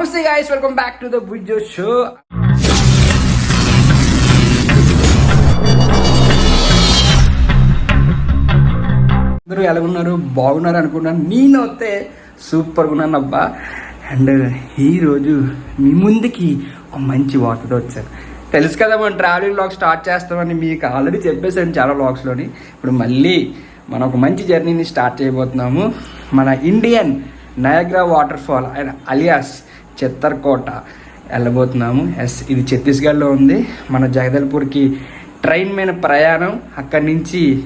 నమస్తే guys welcome back to the video show అందరూ ఎలా ఉన్నారు? బాగున్నారు అనుకున్నాను నేను వస్తే సూపర్గా ఉన్నాను అబ్బా. అండ్ ఈరోజు మీ ముందుకి ఒక మంచి వార్తతో వచ్చాను తెలుసు కదా మనం ట్రావెలింగ్ బ్లాగ్ స్టార్ట్ చేస్తామని మీకు ఆల్రెడీ చెప్పేసాను చాలా బ్లాగ్స్లోని ఇప్పుడు మళ్ళీ మనం ఒక మంచి జర్నీని స్టార్ట్ చేయబోతున్నాము. మన Indian Niagara water fall and alias Chitrakote వెళ్ళబోతున్నాము. Yes ఇది ఛత్తీస్గఢ్లో ఉంది. మన జగదల్పూర్కి ట్రైన్ మీద ప్రయాణం. అక్కడి నుంచి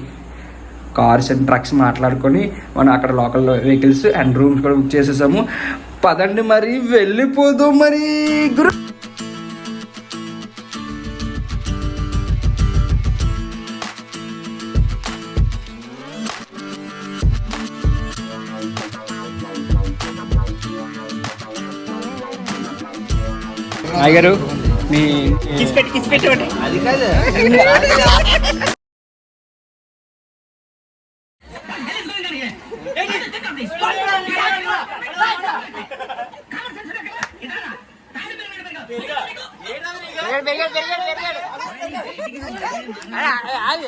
కార్స్ అండ్ ట్రక్స్ మాట్లాడుకొని మనం అక్కడ లోకల్ వెహికల్స్ అండ్ రూమ్స్ కూడా బుక్ చేసేసాము. పదండి మరి వెళ్ళిపోదాం మరి. గురు గారు మీ ఒకటి అది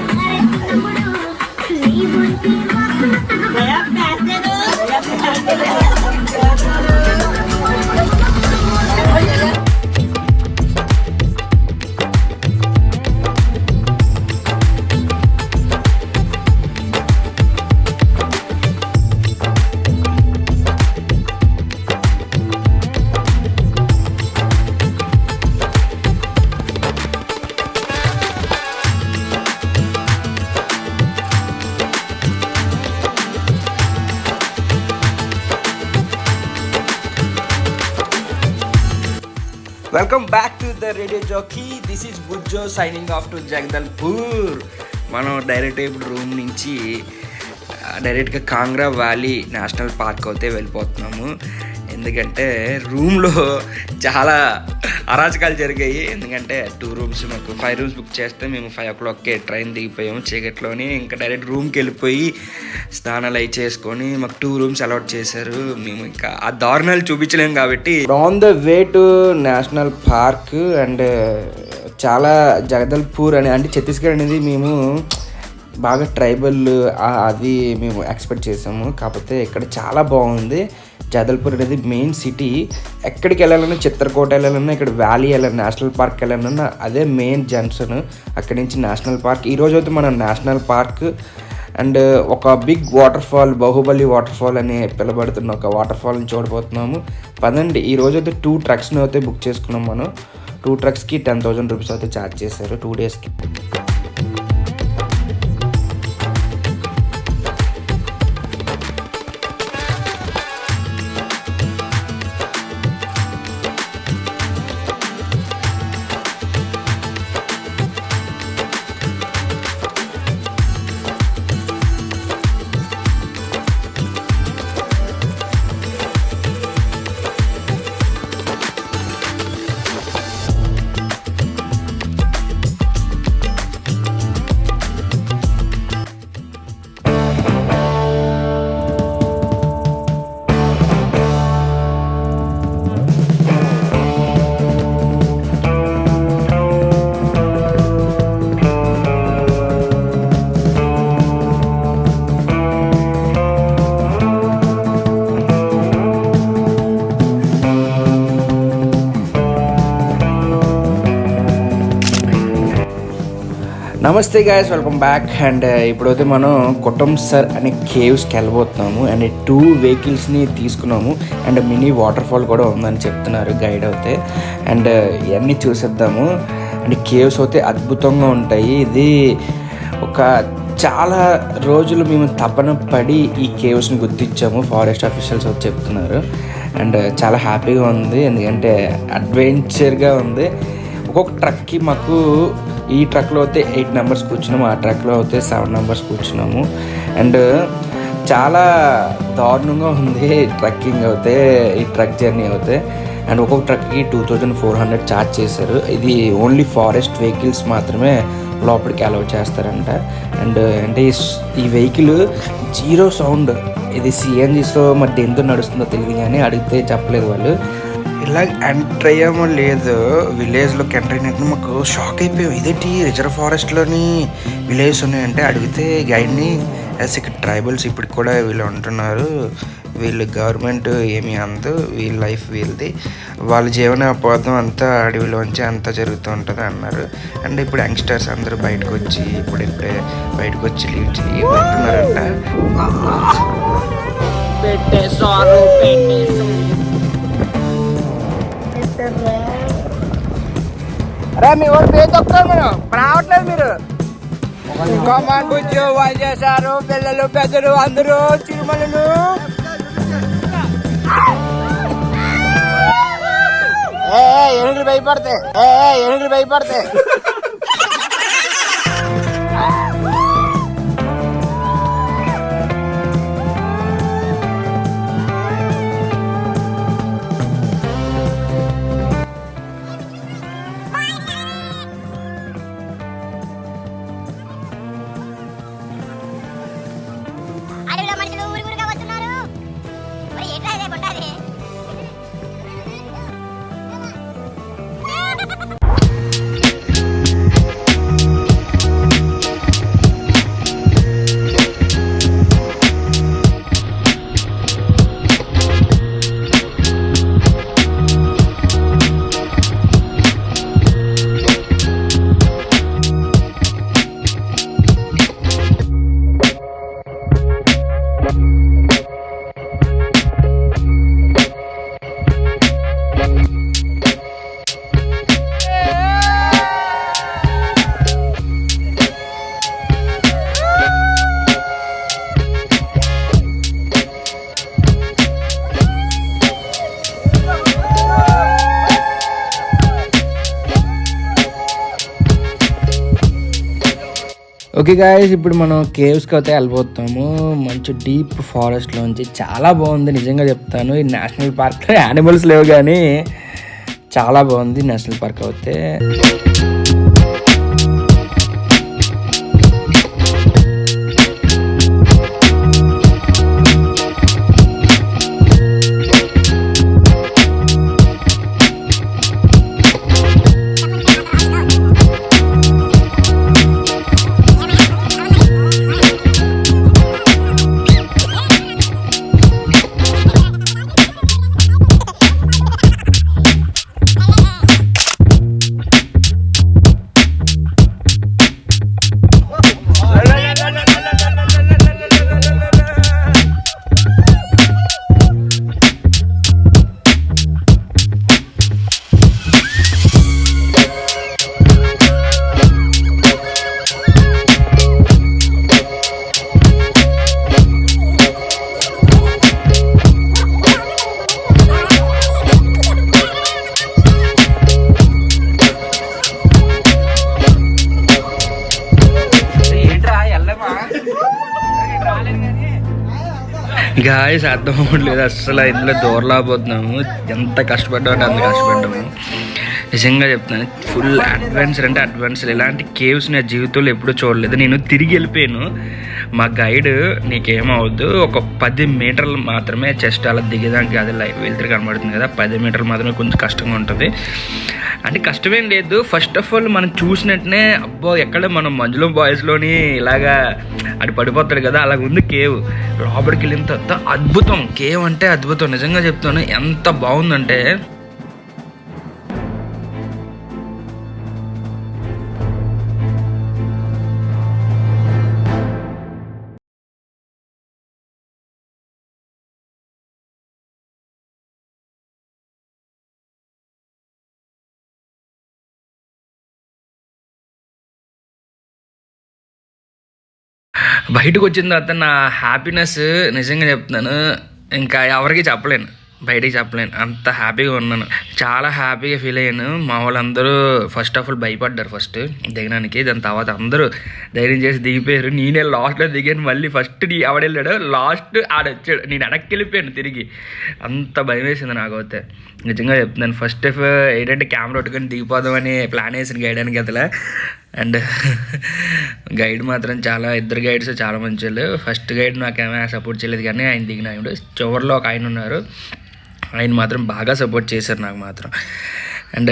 welcome back to the radio jockey this is Bujjo signing off to Jagdalpur మనం డైరెక్ట్ ఇప్పుడు రూమ్ నుంచి డైరెక్ట్గా కాంగ్రా వ్యాలీ నేషనల్ పార్క్ అయితే వెళ్ళిపోతున్నాము. ఎందుకంటే రూమ్లో చాలా అరాచకాలు జరిగాయి. ఎందుకంటే టూ రూమ్స్ మాకు ఫైవ్ రూమ్స్ బుక్ చేస్తే మేము ఫైవ్ ఓ క్లాక్కే ట్రైన్ దిగిపోయాము చీకట్లోని. ఇంకా డైరెక్ట్ రూమ్కి వెళ్ళిపోయి స్నానాలు అవి చేసుకొని మాకు టూ రూమ్స్ అలాట్ చేశారు. మేము ఇంకా ఆ దారుణాలు చూపించలేము కాబట్టి on the way to national park and చాలా జగదల్పూర్ అని అంటే ఛత్తీస్గఢ్ అనేది మేము బాగా ట్రైబల్ అది మేము ఎక్స్పెక్ట్ చేసాము. కాకపోతే ఇక్కడ చాలా బాగుంది. జాదల్పూర్ అనేది మెయిన్ సిటీ. ఎక్కడికి వెళ్ళాలన్నా చిత్రకోట వెళ్ళాలన్నా ఇక్కడ వ్యాలీ వెళ్ళాలి నేషనల్ పార్క్ వెళ్ళాలన్నా అదే మెయిన్ జంక్షన్ అక్కడి నుంచి నేషనల్ పార్క్. ఈరోజు అయితే మనం నేషనల్ పార్క్ అండ్ ఒక big water fall Baahubali water fall అని పిలబడుతున్న ఒక వాటర్ ఫాల్ని చూడబోతున్నాము. పదండి ఈరోజు అయితే టూ ట్రక్స్ని అయితే బుక్ చేసుకున్నాం మనం. టూ ట్రక్స్కి టెన్ థౌసండ్ రూపీస్ అయితే ఛార్జ్ చేశారు. టూ డేస్కి నమస్తే గాయస్ వెల్కమ్ బ్యాక్ అండ్ ఇప్పుడైతే మనం కుటుంబ్ సర్ అనే కేవ్స్కి వెళ్ళబోతున్నాము. అండ్ టూ వెహికల్స్ని తీసుకున్నాము. అండ్ మినీ వాటర్ ఫాల్ కూడా ఉందని చెప్తున్నారు గైడ్ అయితే. అండ్ uh, ఇవన్నీ చూసేద్దాము. అండ్ కేవ్స్ అయితే అద్భుతంగా ఉంటాయి. ఇది ఒక చాలా రోజులు మేము తపన పడి ఈ కేవ్స్ని గుర్తించాము. ఫారెస్ట్ ఆఫీషియల్స్ వచ్చి చెప్తున్నారు. అండ్ uh, చాలా హ్యాపీగా ఉంది. ఎందుకంటే అడ్వెంచర్గా ఉంది. ఒక్కొక్క ట్రక్కి మాకు ఈ ట్రక్లో అయితే ఎయిట్ నెంబర్స్ కూర్చున్నాము ఆ ట్రక్లో అయితే సెవెన్ నెంబర్స్ కూర్చున్నాము. అండ్ చాలా దారుణంగా ఉంది ట్రక్కింగ్ అయితే ఈ ట్రక్ జర్నీ అయితే. అండ్ ఒక్కొక్క ట్రక్కి two thousand four hundred charge చేశారు. ఇది ఓన్లీ ఫారెస్ట్ వెహికల్స్ మాత్రమే లోపలికి అలౌ చేస్తారంట. అండ్ అంటే ఈ వెహికల్ జీరో సౌండ్ ఇది సిఎన్జీస్లో మరి దేంతో నడుస్తుందో తెలియదు కానీ అడిగితే చెప్పలేదు వాళ్ళు. ఇలా ఎంటర్ అయ్యామో లేదు. విలేజ్లోకి ఎంటర్ అయినట్టు మాకు షాక్ అయిపోయాం. ఇదేంటి రిజర్వ్ ఫారెస్ట్లోని విలేజ్ ఉన్నాయంటే అడిగితే గైడ్ని ఎస్ ఇక్కడ ట్రైబల్స్ ఇప్పటికి కూడా వీళ్ళు ఉంటున్నారు. వీళ్ళు గవర్నమెంట్ ఏమీ అందు వీళ్ళ లైఫ్ వీళ్ళది. వాళ్ళ జీవనోపాధం అంతా అడవిలోంచి అంతా జరుగుతూ ఉంటుంది అన్నారు. అండ్ ఇప్పుడు యంగ్స్టర్స్ అందరూ బయటకు వచ్చి ఇప్పుడు ఇప్పుడే బయటకు వచ్చి లీవ్ చేయి ఉంటున్నారంట అరే మీ ఊరు పేరు తొక్కుతారు మనం రావట్లేదు మీరు. కమాన్ బుజ్జు వాళ్ళు చేశారు పిల్లలు పెద్దలు అందరూ చిరుమలను ఏనుగులు భయపడతాయి ఏనుగులు భయపడతాయి ఓకే గాయస్ ఇప్పుడు మనం కేవ్స్కి అయితే వెళ్ళిపోతాము మంచి డీప్ ఫారెస్ట్లోంచి చాలా బాగుంది నిజంగా చెప్తాను. ఈ నేషనల్ పార్క్లో యానిమల్స్ లేవు కానీ చాలా బాగుంది నేషనల్ పార్క్ అయితే. చేసి అర్థం అవ్వట్లేదు అసలు ఇందులో దూరలాపోతున్నాము. ఎంత కష్టపడ్డామంటే అంత కష్టపడ్డాము. నిజంగా చెప్తాను ఫుల్ అడ్వెంచర్ అంటే అడ్వెంచర్ ఇలాంటి కేవ్స్ నా జీవితంలో ఎప్పుడూ చూడలేదు. నేను తిరిగి వెళ్ళిపోయాను. మా గైడ్ నీకేమవద్దు ఒక పది మీటర్లు మాత్రమే చెస్ట్ అలా దిగేదానికి అది లైఫ్ వెళ్తే కనబడుతుంది కదా పది మీటర్లు మాత్రమే కొంచెం కష్టంగా ఉంటుంది. అంటే కష్టమేం లేదు. ఫస్ట్ ఆఫ్ ఆల్ మనం చూసినట్టునే అబ్బో ఎక్కడ మనం మంజులో బాయ్స్లోని ఇలాగా అటు పడిపోతాడు కదా అలాగ ఉంది కేవ్ లోపలికి వెళ్ళిన తర్వాత అద్భుతం. కేవ్ అంటే అద్భుతం. నిజంగా చెప్తాను ఎంత బాగుందంటే బయటకు వచ్చిన తర్వాత నా హ్యాపీనెస్ నిజంగా చెప్తున్నాను ఇంకా ఎవరికి చెప్పలేను. బయటికి చెప్పలేను. అంత హ్యాపీగా ఉన్నాను. చాలా హ్యాపీగా ఫీల్ అయ్యాను. మా వాళ్ళందరూ ఫస్ట్ ఆఫ్ ఆల్ భయపడ్డారు ఫస్ట్ దిగడానికి. దాని తర్వాత అందరూ ధైర్యం చేసి దిగిపోయారు. నేనే లాస్ట్లో దిగాను. మళ్ళీ ఫస్ట్ నీ ఎవడెళ్ళాడు లాస్ట్ ఆడొచ్చాడు. నేను వెనక్కి వెళ్ళిపోయాను తిరిగి. అంత భయం వేసింది నాకు నిజంగా చెప్తున్నాను. ఫస్ట్ ఆఫ్ ఏంటంటే కెమెరా పట్టుకొని దిగిపోదామని ప్లాన్ వేసిన గైడానికి అసలు. అండ్ గైడ్ మాత్రం చాలా ఇద్దరు గైడ్స్ చాలా మంచి వాళ్ళు ఫస్ట్ గైడ్ నాకేమైనా సపోర్ట్ చేయలేదు కానీ ఆయన దిగిన ఆయన చివరిలో ఒక ఆయన ఉన్నారు. ఆయన మాత్రం బాగా సపోర్ట్ చేశారు నాకు మాత్రం. అండ్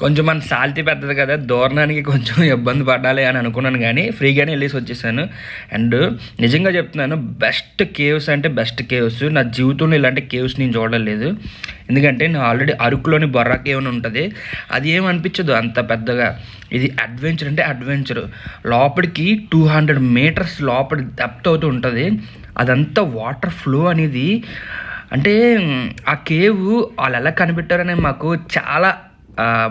కొంచెం మన సాల్తీ పెద్దది కదా దూరణానికి కొంచెం ఇబ్బంది పడాలి అని అనుకున్నాను కానీ ఫ్రీగానే వెళ్ళేసి వచ్చేసాను. అండ్ నిజంగా చెప్తున్నాను బెస్ట్ కేవ్స్ అంటే బెస్ట్ కేవ్స్ నా జీవితంలో ఇలాంటి కేవ్స్ నేను చూడలేదు ఎందుకంటే నేను ఆల్రెడీ అరకులోని బొర్రా కేవ్ అని ఉంటుంది అది ఏం అనిపించదు అంత పెద్దగా. ఇది అడ్వెంచర్ అంటే అడ్వెంచర్ లోపలికి టూ హండ్రెడ్ మీటర్స్ లోపల డెప్త్ అవుతూ ఉంటుంది. అదంతా వాటర్ ఫ్లో అనేది అంటే ఆ కేవ్ వాళ్ళు ఎలా కనిపెట్టారని మాకు చాలా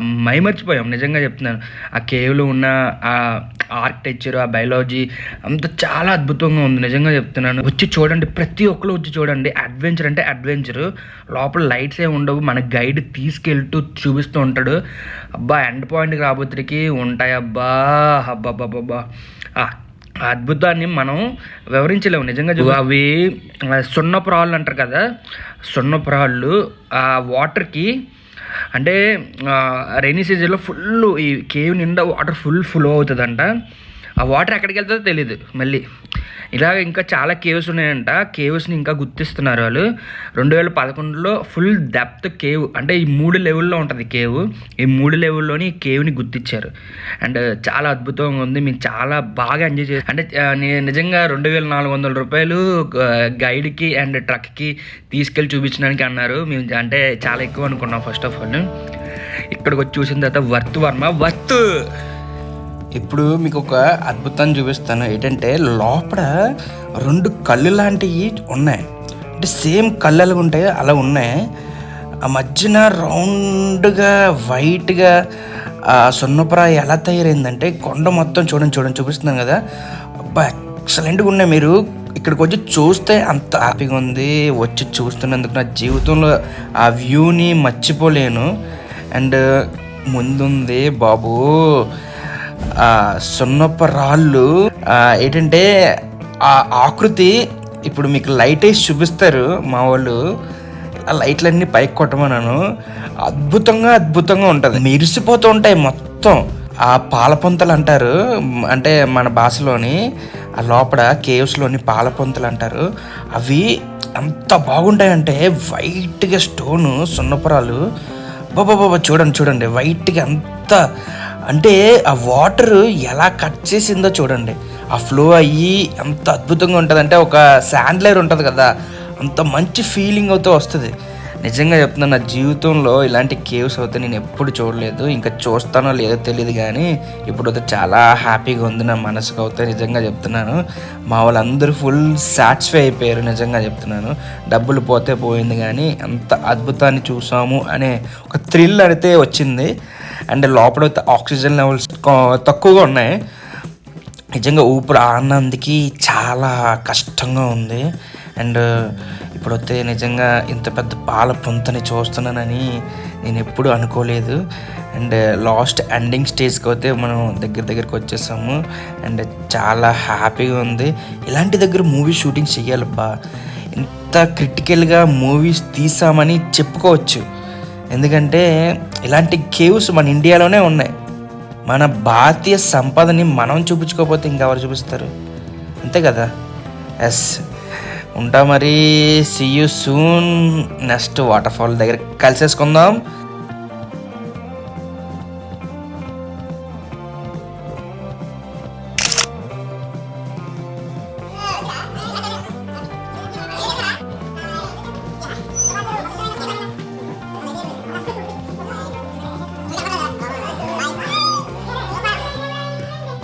మైమర్చిపోయాం. నిజంగా చెప్తున్నాను. ఆ కేవ్లో ఉన్న ఆ ఆర్కిటెక్చర్ ఆ బయాలజీ అంత చాలా అద్భుతంగా ఉంది. నిజంగా చెప్తున్నాను. వచ్చి చూడండి. ప్రతి ఒక్కరు వచ్చి చూడండి. అడ్వెంచర్ అంటే అడ్వెంచర్ లోపల లైట్స్ ఏమి ఉండవు. మన గైడ్ తీసుకెళ్తూ చూపిస్తూ ఉంటాడు. అబ్బా ఎండ్ పాయింట్కి రాబోతుడికి ఉంటాయి అబ్బా అబ్బా అబ్బా ఆ అద్భుతాన్ని మనం వివరించలేము. నిజంగా చూ- అవి సున్నపురాళ్ళు అంటారు కదా. సున్నపురాళ్ళు ఆ వాటర్కి అంటే రైనీ సీజన్లో ఫుల్ ఈ కేవ్ నిండా వాటర్ ఫుల్ ఫ్లో అవుతుందంట. ఆ వాటర్ ఎక్కడికి వెళ్తుందో తెలియదు మళ్ళీ. ఇలాగ ఇంకా చాలా కేవ్స్ ఉన్నాయంట. కేవ్స్ని ఇంకా గుర్తిస్తున్నారు వాళ్ళు. రెండు వేల పదకొండులో ఫుల్ డెప్త్ కేవ్ అంటే ఈ మూడు లెవెల్లో ఉంటుంది కేవ్ ఈ మూడు లెవెల్లోని ఈ కేవ్ని గుర్తించారు అండ్ చాలా అద్భుతంగా ఉంది. మేము చాలా బాగా ఎంజాయ్ చేసి అంటే నేను నిజంగా రెండు వేల నాలుగు వందల రూపాయలు గైడ్కి అండ్ ట్రక్కి తీసుకెళ్ళి చూపించడానికి అన్నారు. మేము అంటే చాలా ఎక్కువ అనుకున్నాం ఫస్ట్ ఆఫ్ ఆల్ ఇక్కడికి వచ్చి చూసిన తర్వాత వర్త్ వర్మ వర్త్! ఇప్పుడు మీకు ఒక అద్భుతాన్ని చూపిస్తాను. ఏంటంటే లోపల రెండు కళ్ళు లాంటివి ఉన్నాయి. అంటే సేమ్ కళ్ళు ఉంటాయి అలా ఉన్నాయి. ఆ మధ్యన రౌండ్గా వైట్గా ఆ సున్నపురాయి ఎలా తయారైందంటే కొండ మొత్తం చూడండి చూడండి చూపిస్తున్నాను కదా. అబ్బా ఎక్సలెంట్గా ఉన్నాయి మీరు. ఇక్కడికి వచ్చి చూస్తే అంత హ్యాపీగా ఉంది. వచ్చి చూస్తున్నందుకు నా జీవితంలో ఆ వ్యూని మర్చిపోలేను. అండ్ ముందుంది బాబు. సున్నపు సున్నప్ప రాళ్ళు ఏంటంటే ఆ ఆకృతి ఇప్పుడు మీకు లైట్ వేసి చూపిస్తారు మా వాళ్ళు. ఆ లైట్లన్నీ పైకి కొట్టమన్నాను. అద్భుతంగా అద్భుతంగా ఉంటుంది. మెరిసిపోతూ ఉంటాయి మొత్తం. ఆ పాలపొంతలు అంటారు అంటే మన భాషలోని ఆ లోపల కేవ్స్లోని పాలపొంతలు అంటారు. అవి అంత బాగుంటాయంటే వైట్గా స్టోను సున్నపురాలు అబ్బాబాబా బాబా చూడండి చూడండి వైట్గా అంత అంటే ఆ వాటర్ ఎలా కట్ చేసిందో చూడండి. ఆ ఫ్లో అయ్యి ఎంత అద్భుతంగా ఉంటుంది అంటే ఒక శాండ్లైర్ ఉంటుంది కదా అంత మంచి ఫీలింగ్ అవుతూ వస్తుంది. నిజంగా చెప్తున్నాను నా జీవితంలో ఇలాంటి కేవ్స్ అయితే నేను ఎప్పుడు చూడలేదు. ఇంకా చూస్తానో లేదో తెలియదు కానీ ఇప్పుడు అయితే చాలా హ్యాపీగా ఉంది నా మనసుకు అయితే నిజంగా చెప్తున్నాను. మా వాళ్ళందరూ ఫుల్ సాటిస్ఫై అయిపోయారు నిజంగా చెప్తున్నాను. డబ్బులు పోతే పోయింది కానీ అంత అద్భుతాన్ని చూసాము అనే ఒక థ్రిల్ అయితే వచ్చింది. అండ్ లోపల ఆక్సిజన్ లెవెల్స్ తక్కువగా ఉన్నాయి. నిజంగా ఊపిరి ఆనందికి చాలా కష్టంగా ఉంది. అండ్ ఇప్పుడైతే నిజంగా ఇంత పెద్ద పాల పుంతని చూస్తున్నానని నేను ఎప్పుడూ అనుకోలేదు. అండ్ లాస్ట్ ఎండింగ్ స్టేజ్కి అయితే మనం దగ్గర దగ్గరికి వచ్చేసాము. అండ్ చాలా హ్యాపీగా ఉంది. ఇలాంటి దగ్గర మూవీ షూటింగ్ చేయాలబ్బా ఇంత క్రిటికల్గా మూవీస్ తీసామని చెప్పుకోవచ్చు. ఎందుకంటే ఇలాంటి కేవ్స్ మన ఇండియాలోనే ఉన్నాయి. మన భారతీయ సంపదని మనం చూపించుకోకపోతే ఇంకెవరు చూపిస్తారు? అంతే కదా? ఎస్. ఉంటా మరి. See you soon next waterfall దగ్గర కలిసేసుకుందాం.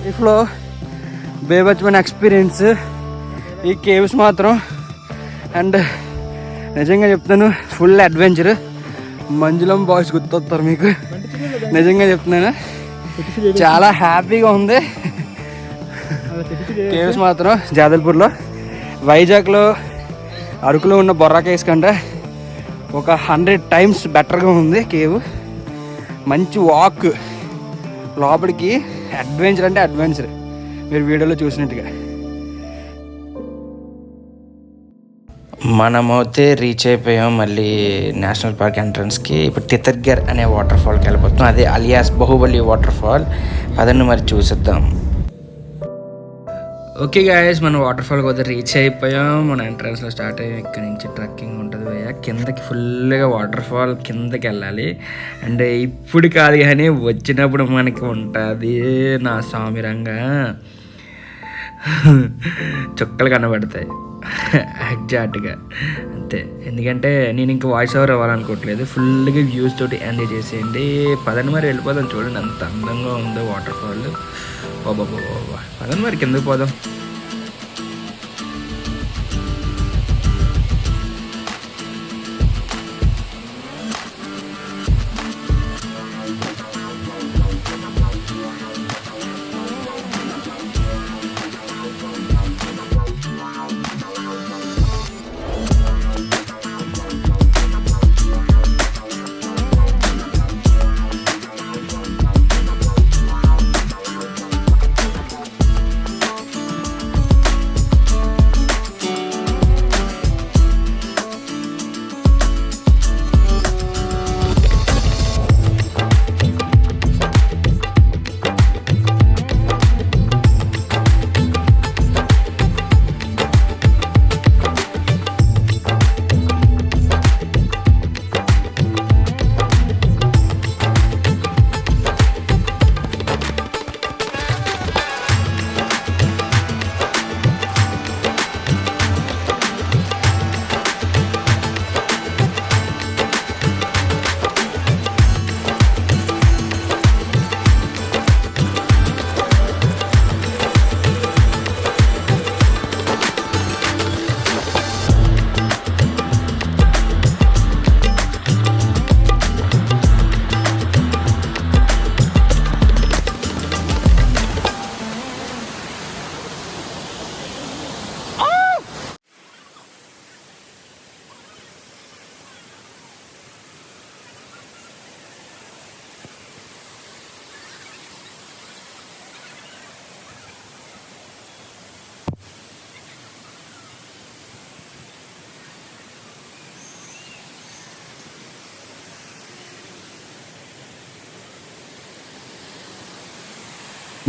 లైఫ్లో బేబచ్చమైన ఎక్స్పీరియన్స్ ఈ కేవ్స్ మాత్రం అండ్ నిజంగా చెప్తాను ఫుల్ అడ్వెంచర్ మంజులం బాయ్స్ గుర్తొస్తారు మీకు. నిజంగా చెప్తున్నాను. చాలా హ్యాపీగా ఉంది. కేవ్స్ మాత్రం జాదల్పూర్లో. వైజాగ్లో అరకులో ఉన్న బొర్రా కేవ్స్ కంటే ఒక హండ్రెడ్ టైమ్స్ బెటర్గా ఉంది కేవ్ మంచి వాక్ లోపలికి అడ్వెంచర్ అంటే అడ్వెంచర్ మీరు వీడియోలో చూసినట్టుగా. మనమైతే రీచ్ అయిపోయాం మళ్ళీ నేషనల్ పార్క్ ఎంట్రన్స్కి ఇప్పుడు తితర్గర్ అనే వాటర్ ఫాల్కి వెళ్ళిపోతున్నాం అదే అలియాస్ బాహుబలి వాటర్ ఫాల్ అదನ್ನು మరి చూసిద్దాం. ఓకే గాయస్ మనం వాటర్ ఫాల్ వద్ద రీచ్ అయిపోయాం. మన ఎంట్రన్స్లో స్టార్ట్ అయ్యాం. ఇక్కడ నుంచి ట్రక్కింగ్ ఉంటుంది భయ్య. కిందకి ఫుల్గా వాటర్ ఫాల్ కిందకి వెళ్ళాలి. అండ్ ఇప్పుడు కాదు కానీ వచ్చినప్పుడు మనకి ఉంటుంది నా సామిరంగా. చుక్కలు కనబడతాయి. ఎగ్జాక్ట్గా అంతే. ఎందుకంటే నేను ఇంకా వాయిస్ ఓవర్ అవ్వాలనుకోవట్లేదు. ఫుల్గా వ్యూస్ తోటి ఎంజాయ్ చేసేయండి. పదని మరి వెళ్ళిపోదాం చూడండి. అంత అందంగా ఉందో వాటర్ ఫాల్ బాబా బాబా మరి కిందకి పోదాం.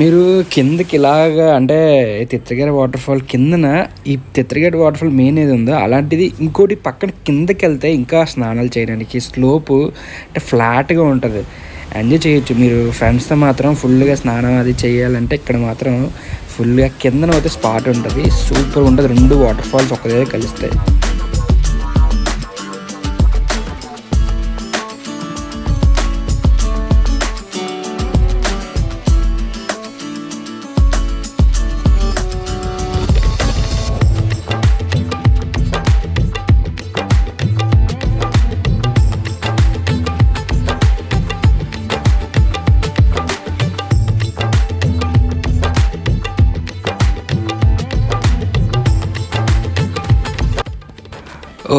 మీరు కిందకి ఇలాగా అంటే తిత్రగడ వాటర్ ఫాల్ కిందన ఈ తిత్రగడ వాటర్ ఫాల్ మెయిన్ ఏది ఉందో అలాంటిది ఇంకోటి పక్కన కిందకి వెళ్తే ఇంకా స్నానాలు చేయడానికి స్లోపు అంటే ఫ్లాట్గా ఉంటుంది. ఎంజాయ్ చేయొచ్చు. మీరు ఫ్రెండ్స్తో మాత్రం ఫుల్గా స్నానం అది చేయాలంటే ఇక్కడ మాత్రం ఫుల్గా కిందన అయితే స్పాట్ ఉంటుంది. సూపర్ ఉంటుంది. రెండు వాటర్ ఫాల్స్ ఒక దగ్గర కలుస్తాయి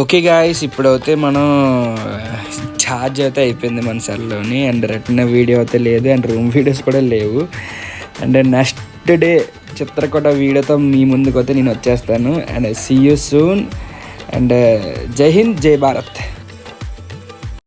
ఓకే గాయస్ ఇప్పుడైతే మనం uh, ఛార్జ్ అయితే అయిపోయింది మన సెల్లోని. అండ్ రెట్టిన వీడియో అయితే లేదు అండ్ రూమ్ వీడియోస్ కూడా లేవు. అండ్ నెక్స్ట్ డే చిత్రకూట వీడియోతో మీ ముందుకు అయితే నేను వచ్చేస్తాను. And see you soon and జై హింద్ జై భారత్